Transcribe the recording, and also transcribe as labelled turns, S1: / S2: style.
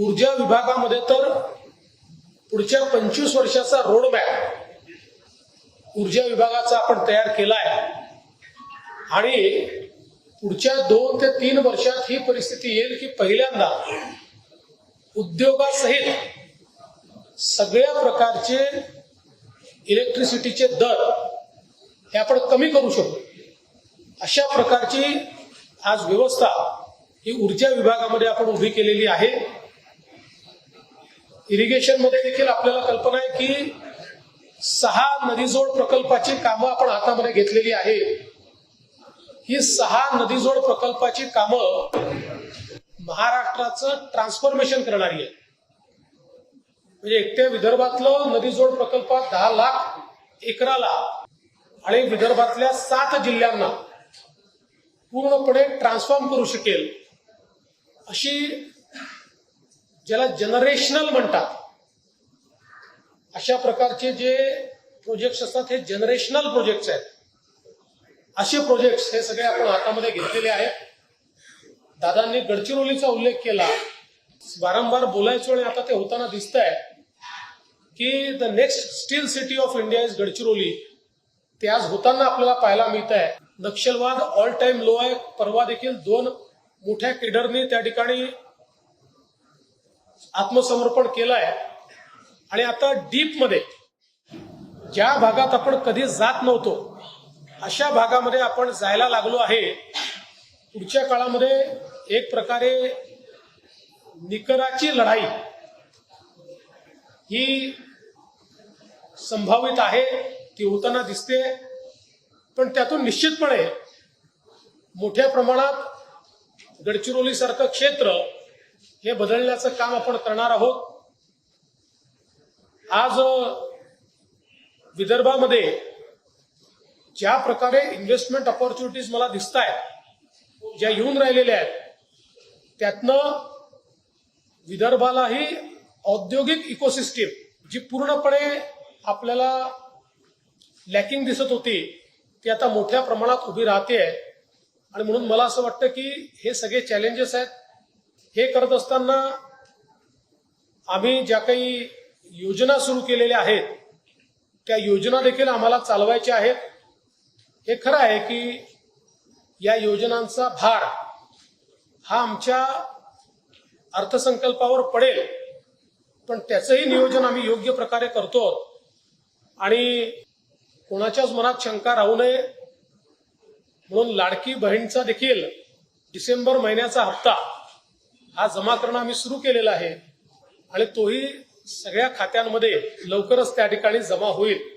S1: ऊर्जा विभागामध्ये तर पुढच्या पंचवीस वर्षाचा रोडमॅप ऊर्जा विभागाचा आपण तयार केला आहे. आणि पुढच्या दोन ते तीन वर्षात ही परिस्थिती येईल की पहिल्यांदा उद्योगासहित सगळ्या प्रकारचे इलेक्ट्रिसिटीचे दर हे आपण कमी करू शकतो अशा प्रकारची आज व्यवस्था ही ऊर्जा विभागामध्ये आपण उभी केलेली आहे. इरिगेशनमध्ये देखील आपल्याला कल्पना आहे की सहा नदीजोड प्रकल्पाची कामं आपण हातामध्ये घेतलेली आहे ही सहा नदीजोड प्रकल्पाची कामं महाराष्ट्राचं ट्रान्सफॉर्मेशन करणारी आहे म्हणजे एकट्या विदर्भातलं नदीजोड प्रकल्पात दहा लाख एकराला आणि विदर्भातल्या सात जिल्ह्यांना पूर्णपणे ट्रान्सफॉर्म करू शकेल अशी ज्याला जनरेशनल म्हणतात. अशा प्रकारचे जे प्रोजेक्ट्स असतात हे जनरेशनल प्रोजेक्ट्स आहेत. असे प्रोजेक्ट्स हे सगळे आपण हातामध्ये घेतलेले आहेत. दादांनी गडचिरोलीचा उल्लेख केला. वारंवार बोलायचो आणि आता ते होताना दिसत आहे की the next steel city of India is Gadchiroli. ते आज होताना आपल्याला पाहायला मिळत आहे नक्षलवाद ऑल टाइम लो आहे. परवा देखील दोन मोठ्या केडरनी त्या ठिकाणी आत्मसमर्पण केलं आहे आणि आता डीपमध्ये ज्या भागात आपण कधी जात नव्हतो अशा भागामध्ये आपण जायला लागलो आहे. पुढच्या काळामध्ये एक प्रकारे निकराची लढाई ही संभावित आहे ती होताना दिसते. पण त्यातून निश्चितपणे मोठ्या प्रमाणात गडचिरोली सारखं क्षेत्र हे बदलण्याचं काम आपण करणार आहोत. आज विदर्भामध्ये ज्या प्रकारे इन्व्हेस्टमेंट ऑपॉर्च्युनिटीज मला दिसत आहेत ज्या येऊन राहिलेल्या आहेत त्यातनं विदर्भालाही औद्योगिक इकोसिस्टीम जी पूर्णपणे आपल्याला लॅकिंग दिसत होती ती आता मोठ्या प्रमाणात उभी राहते आणि म्हणून मला असं वाटतं की हे सगळे चॅलेंजेस आहेत. हे करत असताना आम्ही ज्या काही योजना सुरू केलेल्या आहेत त्या योजना देखील आम्हाला चालवायच्या आहेत. हे खरं आहे की या योजनांचा भार हा आमच्या अर्थसंकल्पावर पडेल पण त्याचंही नियोजन आम्ही योग्य प्रकारे करतो आणि कोणाच्याच मनात शंका राहू नये. म्हणून लाडकी बहीणचा देखील डिसेंबर महिन्याचा हप्ता हा जमा करणं आम्ही सुरू केलेला आहे. आणि तोही सगळ्या खात्यांमध्ये लवकरच त्या ठिकाणी जमा होईल.